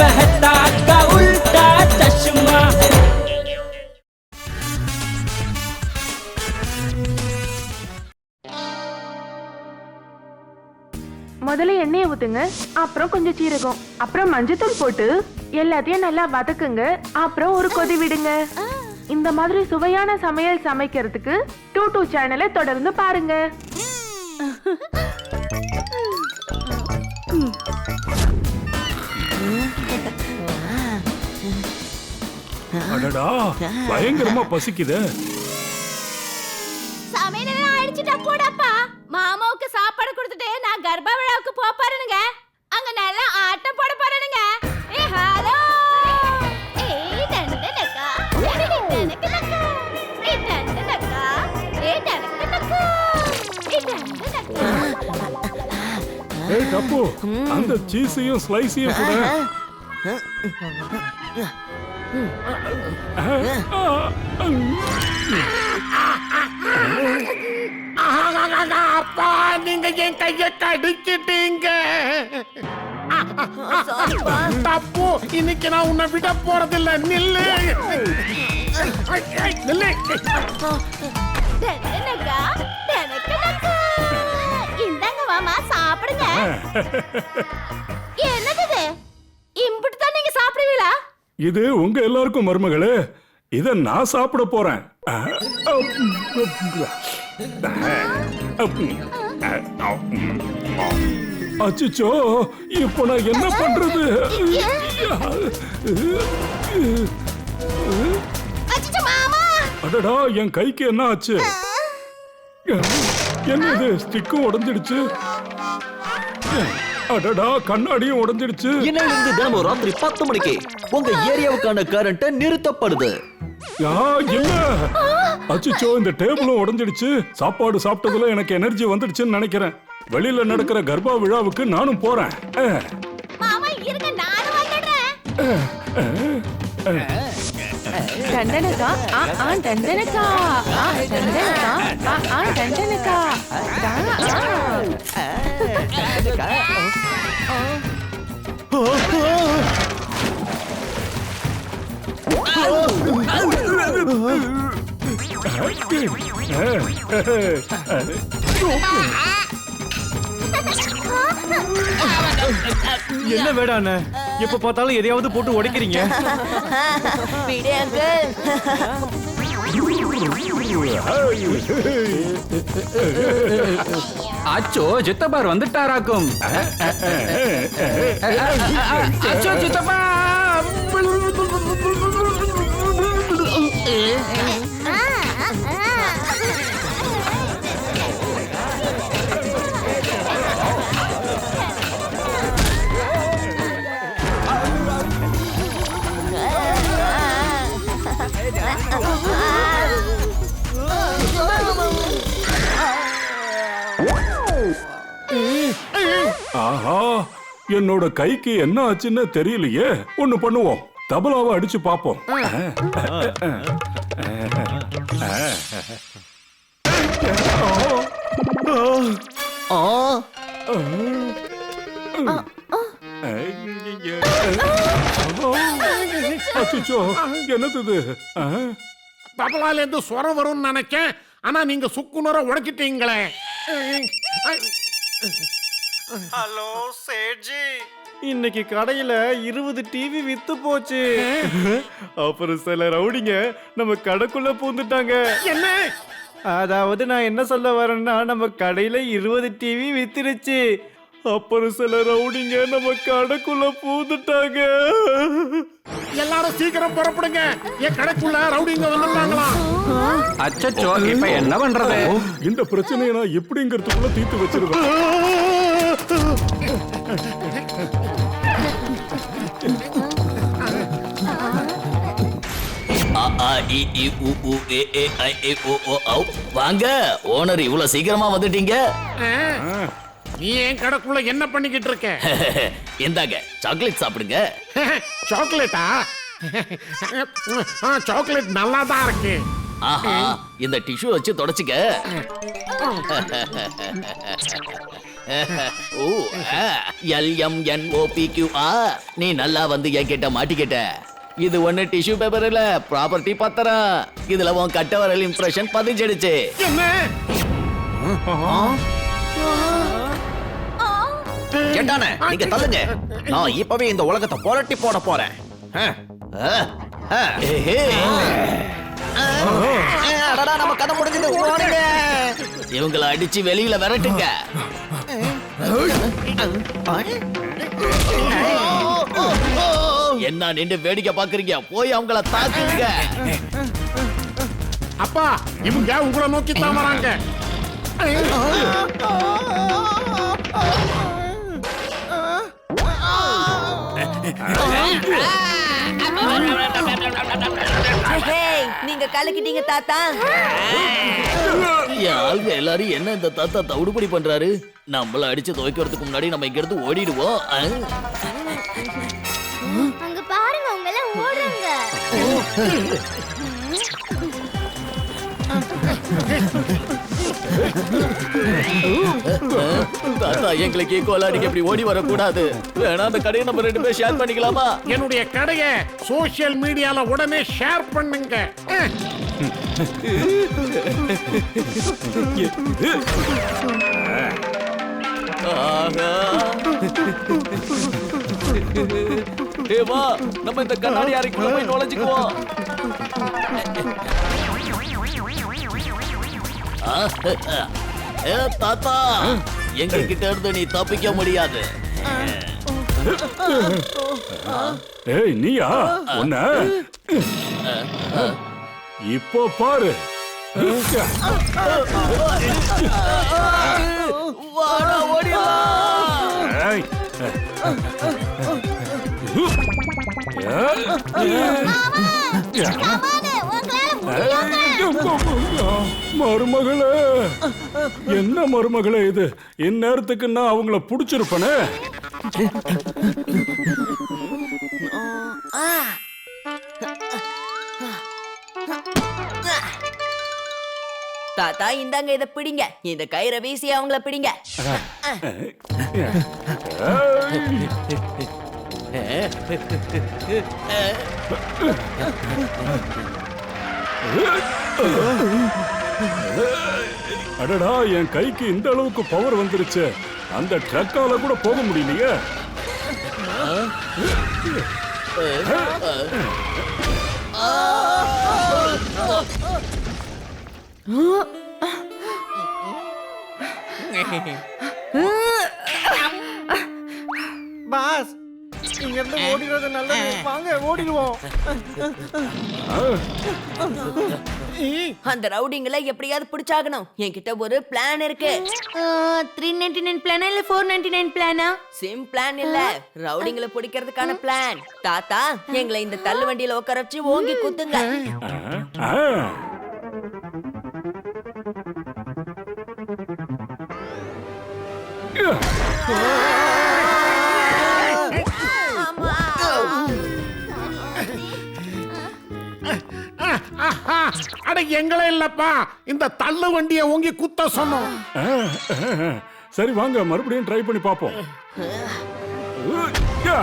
मेहता का उल्टा चश्मा முதல்ல எண்ணெயை ஊத்துங்க அப்புறம் கொஞ்சம் சீரகம் அப்புறம் மஞ்சத்தூள் போட்டு எல்லாத்தையும் நல்லா வதக்குங்க அப்புறம் ஒரு கொதி விடுங்க இந்த மாதிரி சுவையான சமையல் சமைக்கிறதுக்கு டூ டூ சேனலை தொடர்ந்து பாருங்க அடடா பயங்கரமா பசிக்குதே. சமையலெல்லாம் அடிச்சுட்டா கூடப்பா அந்த சீஸையும் ஸ்லைஸையும் கூட அப்பா நீங்க என் கைய கடிச்சிட்டீங்க தப்பு. இன்னைக்கு நான் உன்னை விட போறதில்ல. நில்லு. நில்லு சாப்பிடுங்க. என்னது இது? இம்புட்டு தான் நீங்க சாப்பிடுவீங்களா? இது உங்க எல்லாருக்கும் மருமகளே. இத நான் சாப்பிட போறேன். அச்சிச்சோ இப்போ நான் என்ன பண்றது? அடடா என் கைக்கு என்ன ஆச்சு? என்ன இது ஸ்டிக்கும் உடைஞ்சிடுச்சு? அடடா கண்ணாடியும் உடைஞ்சிடுச்சு. இன்னையிலிருந்து தினமும் ராத்திரி பத்து மணிக்கு உங்க ஏரியாவுக்கான கரண்ட் நிறுத்தப்படுது. யா இல்ல அச்சிச்சோ இந்த டேபிளும் உடைஞ்சிடுச்சு. சாப்பாடு சாப்பிட்டதுல எனக்கு எனர்ஜி வந்துடுச்சுன்னு நினைக்கிறேன். வெளியில நடக்கிற கர்ப்பா விழாவுக்கு நானும் போறேன். ஆ ஆ ஆ ஆ ஆ ஆ, ஆ. என்ன வேடாண்ண எப்ப பார்த்தாலும் எதையாவது போட்டு உடைக்கிறீங்க? அச்சோ சித்தப்பார் வந்துட்டாராக்கும். அச்சோ சித்தப்பா! என்னோட கைக்கு என்ன ஆச்சுன்னு தெரியலையே. ஒண்ணு பண்ணுவோம். தபலாவை அடிச்சு பாப்போம் என்னது இது? தபலால இருந்து ஸ்வரம் வரும்னு நினைச்சேன் ஆனா நீங்க சுக்குநூற உடைச்சிட்டீங்களே. ஹலோ சேட்ஜி. இன்னைக்கு கடையில இருபது டிவி வித்து போச்சு. அப்புறம் சில ரவுடிங்க நம்ம கடைக்குள்ள பூந்துட்டாங்க. என்ன? அதாவது நான் என்ன சொல்ல வரேன்னா நம்ம கடையில இருபது டிவி வித்துருச்சு. அப்புறம் சில ரவுடிங்க நம்ம கடைக்குள்ள பூந்துட்டாங்க. எல்லாரும் சீக்கிரம் புறப்படுங்க. என் கடைக்குள்ள ரவுடிங்க வந்துட்டாங்களா? அச்சச்சோ இப்ப என்ன பண்றது? இந்த பிரச்சனையை நான் எப்படிங்கிறதுக்குள்ள தீர்த்து வச்சிருவேன். வாங்க ஓனர் இவ்வளவு சீக்கிரமா வந்துட்டீங்க. நீ என் கடைக்குள்ள என்ன பண்ணிக்கிட்டு இருக்க? இந்தாங்க சாக்லேட் சாப்பிடுங்க. சாக்லேட்டா சாக்லேட் நல்லா தான் இருக்கு. ஆஹா இந்த டிஷ்யூ வச்சு தொடச்சிக்க. ஓ L M N O P Q R நீ நல்லா வந்து என்கிட்ட மாட்டிக்கிட்ட. இது ஒண்ணு டிஷ்யூ பேப்பர் இல்ல ப்ராப்பர்ட்டி பத்திரம் இதுல உன் கட்ட வரல் இம்ப்ரெஷன் பதிஞ்சிடுச்சு. என்ன? கேட்டானே நீங்க தள்ளுங்க. நான் இப்பவே இந்த உலகத்தை புரட்டி போட போறேன். நம்ம கதை முடிஞ்சது. ஓடுங்க இவங்கள அடிச்சு வெளியில விரட்டுங்க. என்ன நின்று வேடிக்கை பாக்குறீங்க போய் அவங்கள தாக்குங்க அப்பா இவங்க உங்களை நோக்கி தான் வராங்க நீங்க கலக்கிட்டீங்க தாத்தா. ஆளுங்க எல்லாரும் என்ன இந்த தாத்தா தவிடுபடி பண்றாரு? நம்மள அடிச்சு துவைக்கிறதுக்கு முன்னாடி நம்ம இங்க இருந்து ஓடிடுவோம். ஆ? அங்க பாருங்க உங்க எல்லாம் ஓடுறாங்க. தாத்தா எங்களுக்கு ஈக்குவலா நீங்க இப்படி ஓடி வரக்கூடாது. வேணா அந்த கடையை நம்ம ரெண்டு பேரும் ஷேர் பண்ணிக்கலாமா? என்னுடைய கடையை சோஷியல் மீடியால உடனே ஷேர் பண்ணுங்க. நம்ம இந்த கண்ணாடி அறைக்குள்ள போய் நுழைஞ்சுக்குவோம். ஏ தாத்தா எங்க கிட்ட இருந்து நீ தப்பிக்க முடியாது. ஏய் நீயா? உன்ன? இப்போ பாரு. வாடா ஓடிடலாம் ஏய். மருமகளே. என்ன மருமகளே இது? இந்நேரத்துக்கு நான் அவங்கள புடிச்சிருப்பனே. தாத்தா இந்தாங்க இத பிடிங்க. இந்த கயிறை வீசி அவங்கள பிடிங்க. அடடா என் கைக்கு இந்த அளவுக்கு பவர் வந்துருச்சு. அந்த ட்ரக்கால கூட போக முடியலையே. பாஸ் இங்க இருந்து ஓடிறது நல்லது. வாங்க ஓடிடுவோம். அந்த ரவுடிங்களை எப்படியாவது பிடிச்சாகணும். என்கிட்ட ஒரு பிளான் இருக்கு. த்ரீ நைன்டி நைன் பிளானா இல்ல ஃபோர் நைன்டி நைன் பிளானா சிம் பிளான் இல்ல ரவுடிங்களை பிடிக்கிறதுக்கான பிளான் தாத்தா எங்களை இந்த தள்ளு வண்டியில உட்கார வச்சு ஓங்கி குத்துங்க ஆ. அட எங்களே இல்லப்பா. இந்த தள்ளு வண்டியை ஓங்கி குத்த சொன்னோம். சரி வாங்க. மறுபடியும் ட்ரை பண்ணி பார்ப்போம். யா.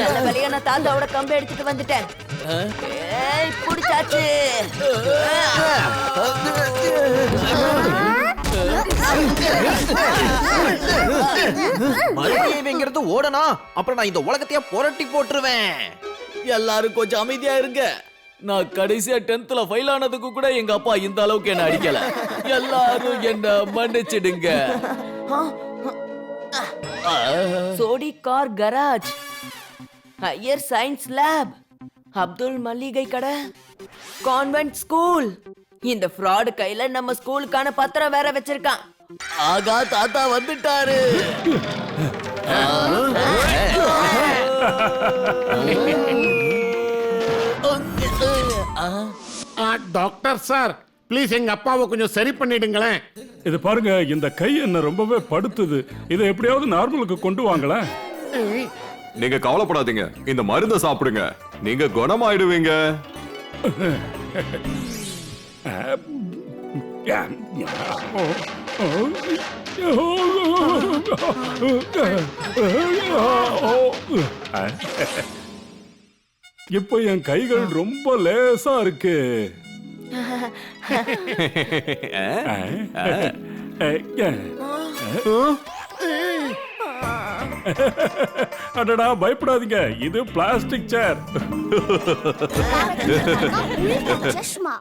நல்ல வேலையா நான் தாத்தாவோட கம்பை எடுத்துட்டு வந்துட்டேன். ஏய் புடிச்சாச்சு. மறுபடியும் ஓடனா அப்புறம் நான் இந்த உலகத்தையே புரட்டி போட்டுருவேன். எல்லாரும் கொஞ்சம் அமைதியா இருங்க. நான் கடைசியா டென்த்ல ஃபெயில் ஆனதுக்கு கூட எங்க அப்பா இந்த அளவுக்கு என்ன அடிக்கல. எல்லாரும் என்ன மன்னிச்சிடுங்க. ஆ. சோடி car garage higher science lab Abdul மல்லிகை கடை கான்வென்ட் ஸ்கூல் இந்த ஃப்ராடு கையில நம்ம ஸ்கூலுக்கான பத்திரம் வேற வச்சிருக்கான் ஆகா தாத்தா வந்துட்டாரு டாக்டர் சார் ப்ளீஸ் எங்க அப்பாவை கொஞ்சம் சரி பண்ணிடுங்களேன். இது பாருங்க இந்த கை என்ன ரொம்பவே படுத்துது. இதை எப்படியாவது நார்மலுக்கு கொண்டு வாங்களேன். நீங்க கவலைப்படாதீங்க. இந்த மருந்தை சாப்பிடுங்க. நீங்க குணமாயிடுவீங்க. இப்போ என் கைகள் ரொம்ப லேசா இருக்கு. அடடா பயப்படாதீங்க. இது பிளாஸ்டிக் சேர் சஷ்மா